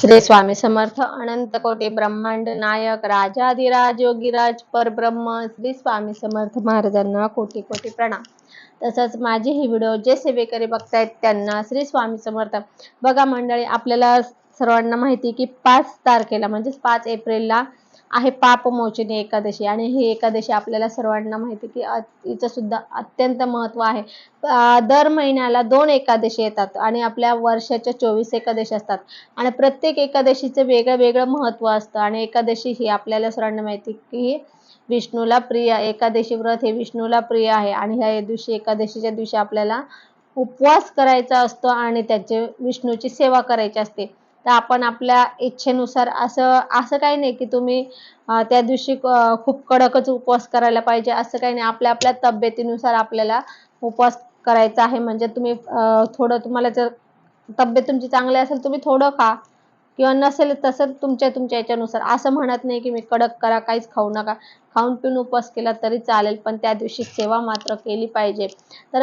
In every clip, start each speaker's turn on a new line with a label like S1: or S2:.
S1: श्री स्वामी समर्थ अनंत कोटी ब्रह्मांड नायक राजाधिराज योगीराज परब्रह्म श्री स्वामी समर्थ महाराजांना कोटी कोटी प्रणाम. तसंच माझे ही व्हिडिओ जे सेवेकरी बघतायत त्यांना श्री स्वामी समर्थ. बघा मंडळी आपल्याला सर्वांना माहिती की पाच तारखेला म्हणजेच पाच एप्रिलला आहे पापमोचनी एकादशी. आणि ही एकादशी आपल्याला सर्वांना माहिती की हिचं सुद्धा अत्यंत महत्त्व आहे. दर महिन्याला दोन एकादशी येतात आणि आपल्या वर्षाच्या चोवीस एकादशी असतात. आणि प्रत्येक एकादशीचं वेगळं वेगळं महत्त्व असतं. आणि एकादशी ही आपल्याला सर्वांना माहिती की विष्णूला प्रिय एकादशी व्रत हे विष्णूला प्रिय आहे. आणि ह्या दिवशी एकादशीच्या दिवशी आपल्याला उपवास करायचा असतो आणि त्याचे विष्णूची सेवा करायची असते. तर आपण आपल्या इच्छेनुसार असं असं काही नाही की तुम्ही त्या दिवशी खूप कडकच उपवास करायला पाहिजे. असं काही नाही. आपल्या आपल्या तब्येतीनुसार आपल्याला उपवास करायचा आहे. म्हणजे तुम्ही थोडं तुम्हाला जर तब्येत तुमची चांगली असेल तुम्ही थोडं खा. किंवा नसेल तसं तुमच्या तुमच्या याच्यानुसार. असं म्हणत नाही की मी कडक करा काहीच खाऊ नका. खाऊन पिऊन उपवास केला तरी चालेल. पण त्या दिवशी सेवा मात्र केली पाहिजे. तर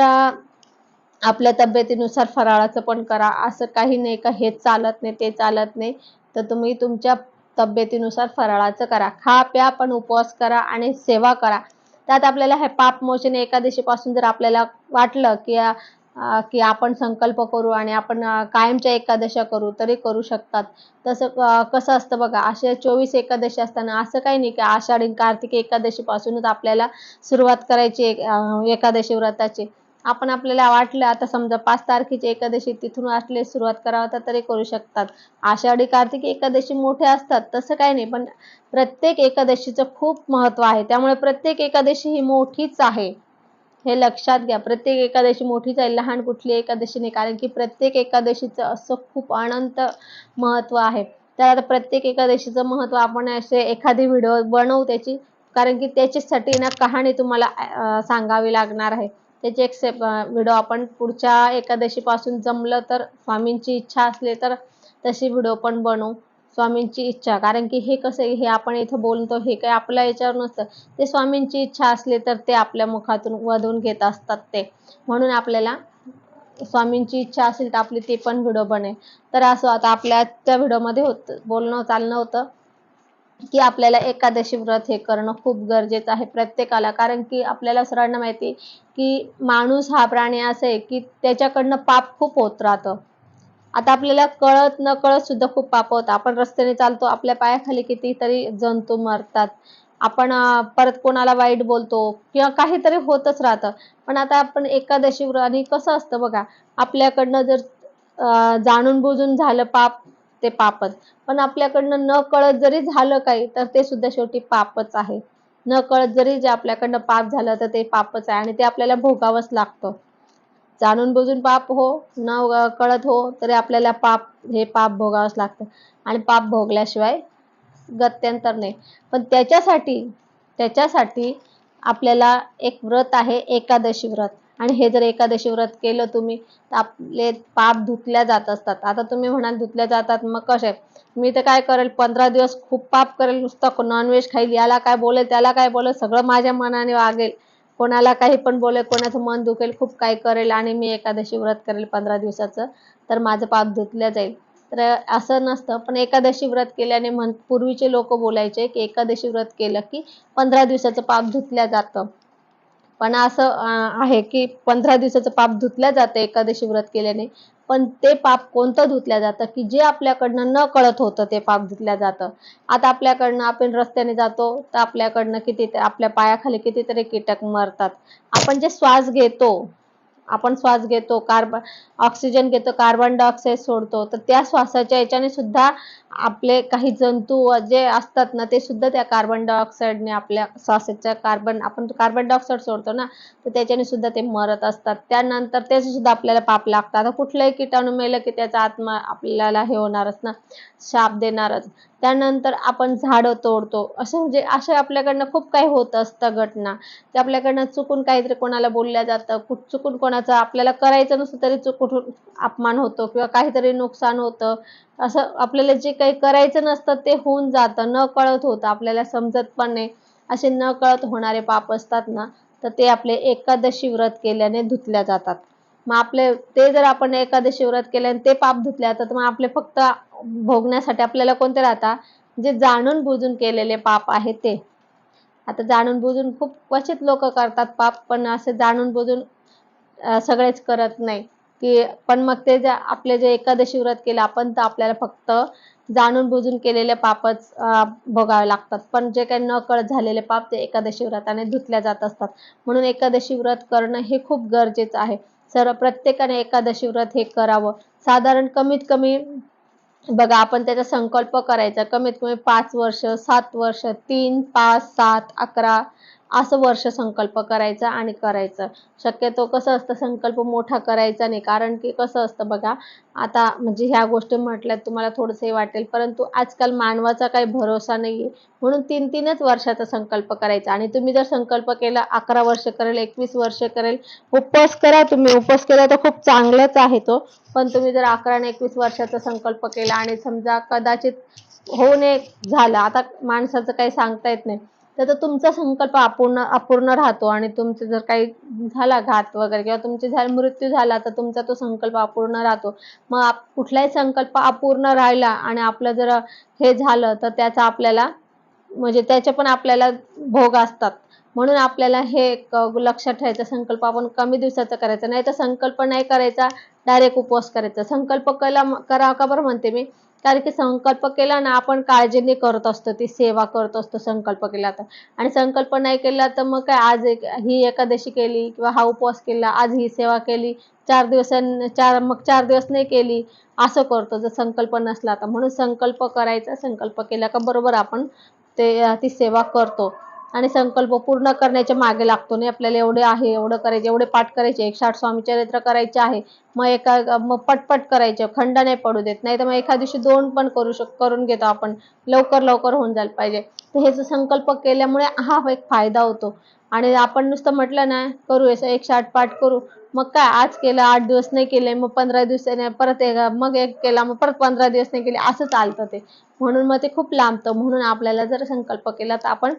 S1: आपल्या तब्येतीनुसार फराळाचं पण करा. असं काही नाही का हे चालत नाही ते चालत नाही. तर तुम्ही तुमच्या तब्येतीनुसार फराळाचं करा. खा प्या पण उपवास करा आणि सेवा करा. त्यात आपल्याला हे पापमोचन एकादशीपासून जर आपल्याला वाटलं की की आपण संकल्प करू आणि आपण कायमच्या एकादशा करू तरी करू शकतात. तसं कसं असतं बघा असे चोवीस एकादशी असताना असं काही नाही की आषाढी कार्तिक एकादशीपासूनच आपल्याला सुरुवात करायची एकादशी व्रताची. आपण आपल्याला वाटलं आता समजा पाच तारखेची एकादशी तिथून असले सुरुवात करावं तरी करू शकतात. आषाढी कार्तिक एकादशी मोठे असतात तसं काही नाही पण प्रत्येक एकादशीचं खूप महत्त्व आहे. त्यामुळे प्रत्येक एकादशी ही मोठीच आहे. हे लक्षात घ्या प्रत्येक एकादशी मोठीच आहे लहान कुठली एकादशी नाही कारण की प्रत्येक एकादशीचं असं खूप अनंत महत्त्व आहे. तर आता प्रत्येक एकादशीचं महत्त्व आपण असे एखादी व्हिडिओ बनवू त्याची कारण की त्याच्यासाठी ना कहाणी तुम्हाला सांगावी लागणार आहे. त्याचे एक सेप व्हिडिओ आपण पुढच्या एकादशीपासून जमलं तर स्वामींची इच्छा असली तर तशी व्हिडिओ पण बनवू स्वामींची इच्छा. कारण की हे कसं हे आपण इथं बोलतो हे काही आपल्या याच्यावर नसतं. ते स्वामींची इच्छा असली तर ते आपल्या मुखातून वधून घेत असतात ते. म्हणून आपल्याला स्वामींची इच्छा असेल तर आपली ती पण व्हिडिओ बनेल. तर असं आता आपल्या त्या व्हिडिओमध्ये होतं बोलणं चालणं होतं. की आपल्याला एकादशी व्रत हे करणं खूप गरजेचं आहे प्रत्येकाला. कारण की आपल्याला सर्वांना माहिती की माणूस हा प्राणी असं आहे की त्याच्याकडनं पाप खूप होत राहतं. आता आपल्याला कळत न कळत सुद्धा खूप पाप होतं. आपण रस्त्याने चालतो आपल्या पायाखाली कितीतरी जंतू मरतात. आपण परत कोणाला वाईट बोलतो किंवा काहीतरी होतच राहतं. पण आता आपण एकादशी आणि कसं असतं बघा आपल्याकडनं जर जाणून बुजून झालं पाप ते पापच. पण आपल्याकडनं न कळत जरी झालं काही तर ते सुद्धा शेवटी पापच आहे. न कळत जरी जे आपल्याकडनं पाप झालं तर ते पापच आहे आणि ते आपल्याला भोगावंच लागतं. जाणून बुजून पाप हो न कळत हो तरी आपल्याला पाप हे पाप भोगावंच लागतं. आणि पाप भोगल्याशिवाय गत्यंतर नाही. पण त्याच्यासाठी त्याच्यासाठी आपल्याला एक व्रत आहे एकादशी व्रत. आणि हे जर एकादशी व्रत केलं तुम्ही तर आपले पाप धुतल्या जात असतात. आता तुम्ही म्हणाल धुतल्या जातात मग कसे? मी तर काय करेल पंधरा दिवस खूप पाप करेल नुसतं नॉनव्हेज खाईल याला काय बोलेल त्याला काय बोलेल सगळं माझ्या मनाने वागेल. कोणाला काही पण बोलेल कोणाचं मन दुखेल खूप काय करेल आणि मी एकादशी व्रत करेल पंधरा दिवसाचं तर माझं पाप धुतल्या जाईल. तर असं नसतं पण एकादशी व्रत केल्याने म्हण पूर्वीचे लोक बोलायचे की एकादशी व्रत केलं की पंधरा दिवसाचं पाप धुतल्या जातं. पण असं आहे की पंधरा दिवसाचं पाप धुतल्या जातं एकादशी व्रत केल्याने. पण ते पाप कोणतं धुतल्या जातं? की जे आपल्याकडनं न कळत होतं ते पाप धुतल्या जातं. आता आपल्याकडनं आपण रस्त्याने जातो तर आपल्याकडनं किती आपल्या पायाखाली कितीतरी कीटक मरतात. आपण जे श्वास घेतो आपण श्वास घेतो कार्बन ऑक्सिजन घेतो कार्बन डायऑक्साईड सोडतो तर त्या श्वासाच्या याच्याने सुद्धा आपले काही जंतू जे असतात ना ते सुद्धा त्या कार्बन डायऑक्साईडने आपल्या श्वासाच्या कार्बन आपण कार्बन डायऑक्साईड सोडतो ना तर त्याच्याने सुद्धा ते मरत असतात. त्यानंतर त्याचे सुद्धा आपल्याला पाप लागतात. आता कुठलंही किटाणू मेलं की त्याचा आत्मा आपल्याला हे होणारच ना शाप देणारच. त्यानंतर आपण झाडं तोडतो. असं म्हणजे असे आपल्याकडनं खूप काही होत असतं घटना. ते आपल्याकडनं चुकून काहीतरी कोणाला बोलल्या जातं. चुकून कोणाचं आपल्याला करायचं नसतं तरी चुकून अपमान होतो किंवा काहीतरी नुकसान होतं. असं आपल्याला जे काही करायचं नसतं ते होऊन जातं न कळत होतं आपल्याला समजत पण नाही. असे न कळत होणारे पाप असतात ना तर ते आपले एकादशी व्रत केल्याने धुतल्या जातात. मग आपले ते जर आपण एकादशी व्रत केल्याने ते पाप धुतले तर मग आपले फक्त भोगण्यासाठी आपल्याला कोणते राहतात जे जाणून बुजून केलेले पाप आहे ते. आता जाणून बुजून खूप क्वचित लोक करतात पाप पण असे जाणून बुजून सगळेच करत नाही. की पण मग ते जे आपले जे एकादशी व्रत केलं आपण तर आपल्याला फक्त जाणून बुजून केलेले पापच भोगावे लागतात. पण जे काही न कळत झालेले पाप ते एकादशी व्रताने धुतल्या जात असतात. म्हणून एकादशी व्रत करणं हे खूप गरजेचं आहे. सर्व प्रत्येकाने एकादशी व्रत हे करावं. साधारण कमीत कमी बघा आपण त्याचा संकल्प करायचा. कमीत कमी पाच वर्ष सात वर्ष तीन पाच सात अकरा असं वर्ष संकल्प करायचा आणि करायचं. शक्यतो कसं असतं संकल्प मोठा करायचा नाही. कारण की कसं असतं बघा आता म्हणजे ह्या गोष्टी म्हटल्यात तुम्हाला थोडंसं हे वाटेल परंतु आजकाल मानवाचा काही भरोसा नाही आहे म्हणून तीन तीनच वर्षाचा संकल्प करायचा. आणि तुम्ही जर संकल्प केला अकरा वर्ष करेल एकवीस वर्ष करेल उपवास करा तुम्ही. उपवास केला तर खूप चांगलाच आहे तो. पण तुम्ही जर अकरा आणि एकवीस वर्षाचा संकल्प केला आणि समजा कदाचित होऊ नये झालं. आता माणसाचं काही सांगता येत नाही. तर तुमचा संकल्प अपूर्ण अपूर्ण राहतो आणि तुमचं जर काही झाला घात वगैरे किंवा तुमचे झाले मृत्यू झाला तर तुमचा तो संकल्प अपूर्ण राहतो. मग आप- कुठलाही संकल्प अपूर्ण राहिला आणि आपलं जर हे झालं तर त्याचा आपल्याला म्हणजे त्याचे पण आपल्याला भोग असतात. म्हणून आपल्याला हे एक लक्षात ठेवायचा. संकल्प आपण कमी दिवसाचा करायचा. नाही तर संकल्प नाही करायचा डायरेक्ट उपवास करायचा. संकल्प कला करा का बरं म्हणते मी? कारण की संकल्प केला ना आपण काळजीने करत असतो ती सेवा करत असतो संकल्प केला तर. आणि संकल्प नाही केला तर मग काय आज एक ही एकादशी केली किंवा हा उपवास केला आज ही सेवा केली चार दिवसां चार मग चार दिवस नाही केली असं करतो. जर संकल्प नसला तर. म्हणून संकल्प करायचा संकल्प केला का बरोबर आपण ते ती सेवा करतो. आणि संकल्प पूर्ण करण्याच्या मागे लागतो नाही. आपल्याला एवढे आहे एवढं करायचे एवढे पाठ करायचे. एक साठ स्वामी चरित्र करायचे आहे. मग एका मग पटपट करायचे. खंड नाही पडू देत. नाही तर मग एका दिवशी दोन पण करू शक करून घेतो आपण. लवकर लवकर होऊन जायला पाहिजे. तर हे संकल्प केल्यामुळे हा एक फायदा होतो. आणि आपण नुसतं म्हटलं ना करू असं एकशे आठ पाठ करू. मग काय आज केलं आठ दिवस नाही केले मग पंधरा दिवसाने परत एक मग एक केला मग परत पंधरा दिवस नाही केले असं चालतं ते. म्हणून मग ते खूप लांबतं. म्हणून आपल्याला जर संकल्प केला तर आपण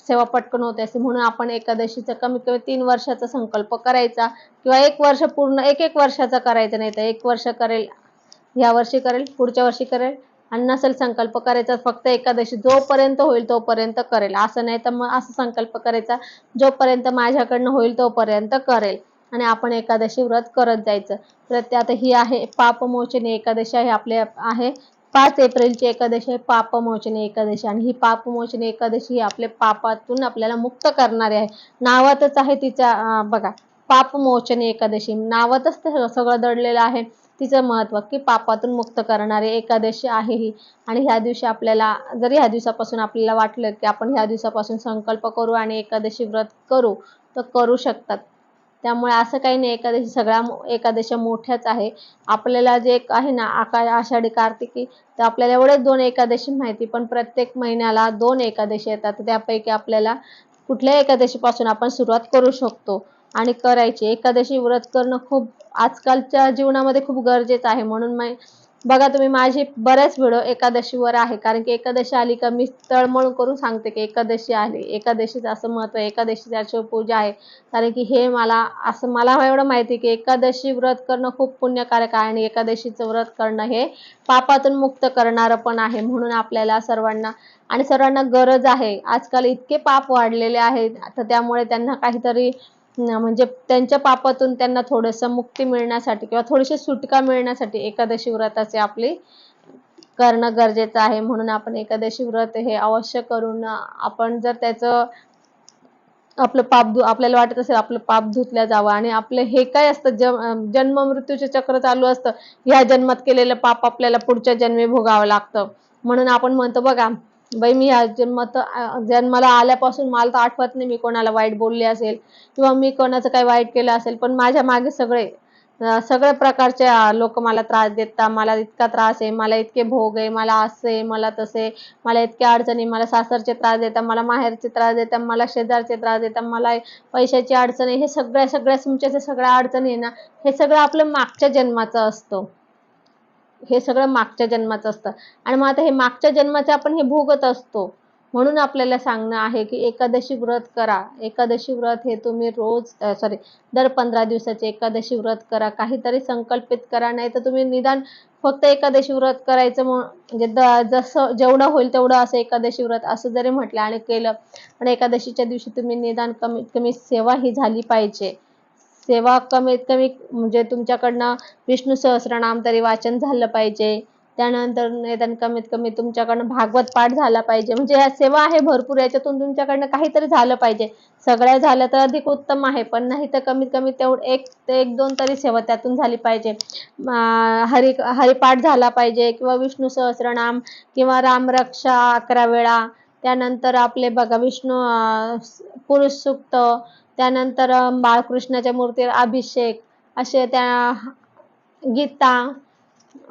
S1: सेवा पटकन होते असे म्हणून आपण एकादशीचा कमीत कमी तीन वर्षाचा संकल्प करायचा किंवा एक वर्ष पूर्ण एक एक वर्षाचा करायचा नाही तर एक वर्ष करेल ह्या वर्षी करेल पुढच्या वर्षी करेल आणि नसेल संकल्प करायचा फक्त एकादशी जोपर्यंत होईल तोपर्यंत करेल. असं नाही तर मग असं संकल्प करायचा जोपर्यंत माझ्याकडनं होईल तोपर्यंत करेल. आणि आपण एकादशी व्रत करत जायचं. तर आता ही आहे पापमोचनी एकादशी आहे आपल्या आहे. पाच एप्रिलची एकादशी आहे पापमोचनी एकादशी. आणि ही पापमोचनी एकादशी ही आपल्या पापातून आपल्याला मुक्त करणारी आहे. नावातच आहे तिच्या बघा पापमोचनी एकादशी. नावातच ते सगळं दडलेलं आहे. तिचं महत्त्व की पापातून मुक्त करणारी एकादशी आहे ही. आणि ह्या दिवशी आपल्याला जरी ह्या दिवसापासून आपल्याला वाटलं की आपण ह्या दिवसापासून संकल्प करू आणि एकादशी व्रत करू तर करू शकतात. त्यामुळे असं काही नाही एकादशी सगळ्या एकादशा एकादशी मोठ्याच आहे. आपल्याला जे एक आहे ना आका आषाढी कार्तिकी तर आपल्याला एवढेच दोन एकादशी माहिती पण प्रत्येक महिन्याला दोन एकादशी येतात. त्यापैकी आपल्याला कुठल्या एकादशीपासून आपण सुरुवात करू शकतो आणि करायची. एकादशी व्रत करणं खूप आजकालच्या जीवनामध्ये खूप गरजेचं आहे. म्हणून मी बघा तुम्ही माझी बऱ्याच व्हिडिओ एकादशीवर आहे कारण की एकादशी आली का मी तळमळ करून सांगते की एकादशी आली. एकादशीचं असं महत्त्व आहे एकादशीची पूजा आहे. कारण की हे मला असं मला एवढं माहिती आहे की एकादशी व्रत करणं खूप पुण्यकारक आहे आणि एकादशीचं व्रत करणं हे पापातून मुक्त करणारं पण आहे म्हणून आपल्याला सर्वांना आणि सर्वांना गरज आहे. आजकाल इतके पाप वाढलेले आहेत तर त्यामुळे त्यांना काहीतरी म्हणजे त्यांच्या पापातून त्यांना थोडंसं मुक्ती मिळण्यासाठी किंवा थोडीशी सुटका मिळण्यासाठी एकादशी व्रताचे आपली करणं गरजेचं आहे. म्हणून आपण एकादशी व्रत हे अवश्य करून आपण जर त्याचं आपलं पाप धु आपल्याला वाटत असेल आपलं पाप धुतल्या जावं आणि आपलं हे काय असतं ज जन्म मृत्यूचे चक्र चालू असतं ह्या जन्मात केलेलं पाप आपल्याला पुढच्या जन्मी भोगावं लागतं. म्हणून आपण म्हणतो बघा बाई मी ह्या जन्मात जन्माला आल्यापासून मला तर आठवत नाही मी कोणाला वाईट बोलले असेल किंवा मी कोणाचं काही वाईट केलं असेल पण माझ्या मागे सगळे सगळ्या प्रकारचे लोक मला त्रास देतात मला इतका त्रास आहे मला इतके भोग आहे मला असे मला तसे मला इतक्या अडचणी मला सासरचे त्रास देतात मला माहेरचे त्रास देतात मला शेजारचे त्रास देतात मला पैशाची अडचण आहे हे सगळ्या सगळ्या तुमच्या सगळ्या अडचणी आहे ना हे सगळं आपलं मागच्या जन्माचं असतं. हे सगळं मागच्या जन्माचं असतं. आणि मग आता हे मागच्या जन्माचं आपण हे भोगत असतो. म्हणून आपल्याला सांगणं आहे की एकादशी व्रत करा. एकादशी व्रत हे तुम्ही रोज सॉरी दर पंधरा दिवसाचे एकादशी व्रत करा. काहीतरी संकल्पित करा नाही तर तुम्ही निदान फक्त एकादशी व्रत करायचं म्हणजे द जसं जेवढं होईल तेवढं असं एकादशी व्रत असं जरी म्हटलं आणि केलं पण एकादशीच्या दिवशी तुम्ही निदान कमीत कमी सेवा ही झाली पाहिजे. सेवा कमीत कमी म्हणजे तुमच्याकडनं विष्णू सहस्रनाम तरी वाचन झालं पाहिजे. त्यानंतर निदान कमीत कमी तुमच्याकडनं भागवत पाठ झाला पाहिजे. म्हणजे ह्या सेवा आहे भरपूर याच्यातून तुमच्याकडनं काहीतरी झालं पाहिजे. सगळ्या झालं तर अधिक उत्तम आहे पण नाही तर कमीत कमी तेवढं एक ते एक दोन तरी सेवा त्यातून झाली पाहिजे. हरि हरिपाठ झाला पाहिजे किंवा विष्णू सहस्रनाम किंवा रामरक्षा अकरा वेळा. त्यानंतर आपले बघा विष्णू पुरुष सुक्त त्यानंतर बाळकृष्णाच्या मूर्तीवर अभिषेक असे त्या गीता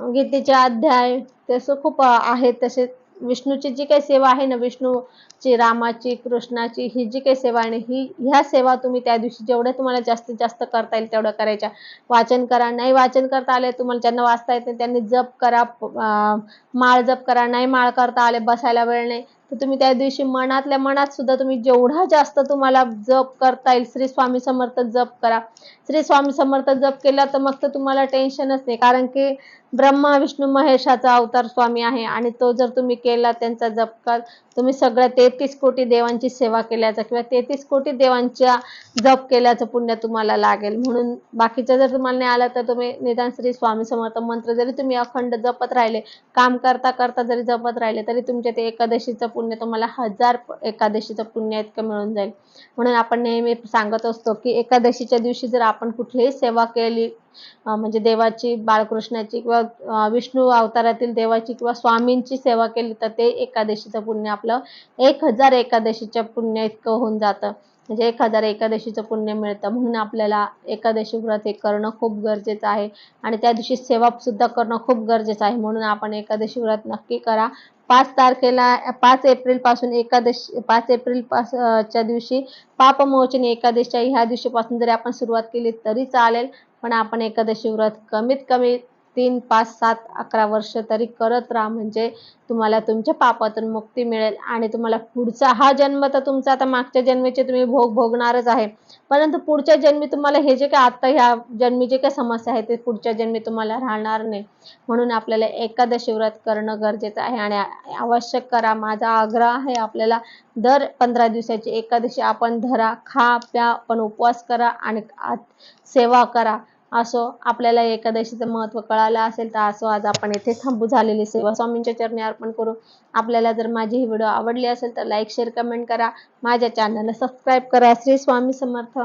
S1: गीतेचे अध्याय तसं खूप आहेत. तसे विष्णूची जी काही सेवा आहे ना विष्णूची रामाची कृष्णाची ही जी काही सेवा आहे ही ह्या सेवा तुम्ही त्या दिवशी जेवढ्या तुम्हाला जास्तीत जास्त करता येईल तेवढं करायच्या. वाचन करा. नाही वाचन करता आले तुम्हाला ज्यांना वाचता येत नाही त्यांनी जप करा. माळ जप करा. नाही माळ करता आले बसायला वेळ नाही. तर तुम्ही त्या दिवशी मनातल्या मनात सुद्धा तुम्ही जेवढा जास्त तुम्हाला जप करता येईल श्री स्वामी समर्थ जप करा. श्री स्वामी समर्थ जप केला तर मग तर तुम्हाला टेन्शनच नाही. कारण की ब्रह्मा विष्णू महेशाचा अवतार स्वामी आहे आणि तो जर तुम्ही केला त्यांचा जप कर तुम्ही सगळ्या तेहतीस कोटी देवांची सेवा केल्याचा किंवा तेहतीस कोटी देवांच्या जप केल्याचं पुण्य तुम्हाला लागेल. म्हणून बाकीचं जर तुम्हाला नाही आलं तर तुम्ही निदान श्री स्वामी समर्थ मंत्र जरी तुम्ही अखंड जपत राहिले काम करता करता जरी जपत राहिले तरी तुमच्या ते एकादशीचं पुण्य तुम्हाला हजार एकादशीचं पुण्य इतकं मिळून जाईल. म्हणून आपण नेहमी सांगत असतो की एकादशीच्या दिवशी जर आपण कुठलीही सेवा केली म्हणजे देवाची बाळकृष्णाची किंवा विष्णू अवतारातील देवाची किंवा स्वामींची सेवा केली तर ते एकादशीचं पुण्य आपलं एक हजार एकादशीच्या पुण्य इतकं होऊन जातं. म्हणजे एक हजार एकादशीचं पुण्य मिळतं. म्हणून आपल्याला एकादशी व्रत हे करणं खूप गरजेचं आहे. आणि त्या दिवशी सेवासुद्धा करणं खूप गरजेचं आहे. म्हणून आपण एकादशी व्रत नक्की करा. पाच तारखेला पाच एप्रिलपासून एकादशी पाच एप्रिल पास च्या दिवशी पापमोचनी एकादशीच्या ह्या दिवशीपासून जरी आपण सुरुवात केली तरी चालेल. पण आपण एकादशी व्रत कमीत कमी तीन पाच सात अकरा वर्ष तरी करत राहा. म्हणजे तुम्हाला तुमच्या पापातून मुक्ती मिळेल आणि तुम्हाला पुढचा हा जन्म तर तुमचा आता मागच्या जन्मीचे तुम्ही भोग भोगणारच आहे. परंतु पुढच्या जन्मी तुम्हाला हे जे काय आता ह्या जन्मी जे काही समस्या आहे ते पुढच्या जन्मी तुम्हाला राहणार नाही. म्हणून आपल्याला एकादशी व्रत करणं गरजेचं आहे आणि आवश्यक करा. माझा आग्रह आहे आपल्याला दर पंधरा दिवसाची एकादशी आपण धरा. खा प्या पण उपवास करा आणि आत- सेवा करा. असो आपल्याला एकादशीचं महत्त्व कळालं असेल तर असो आज आपण येथे थांबू झालेली सेवा स्वामींच्या चरणी अर्पण करू. आपल्याला जर माझी ही व्हिडिओ आवडली असेल तर लाईक शेअर कमेंट करा. माझ्या चॅनलला सबस्क्राईब करा. श्री स्वामी समर्थ.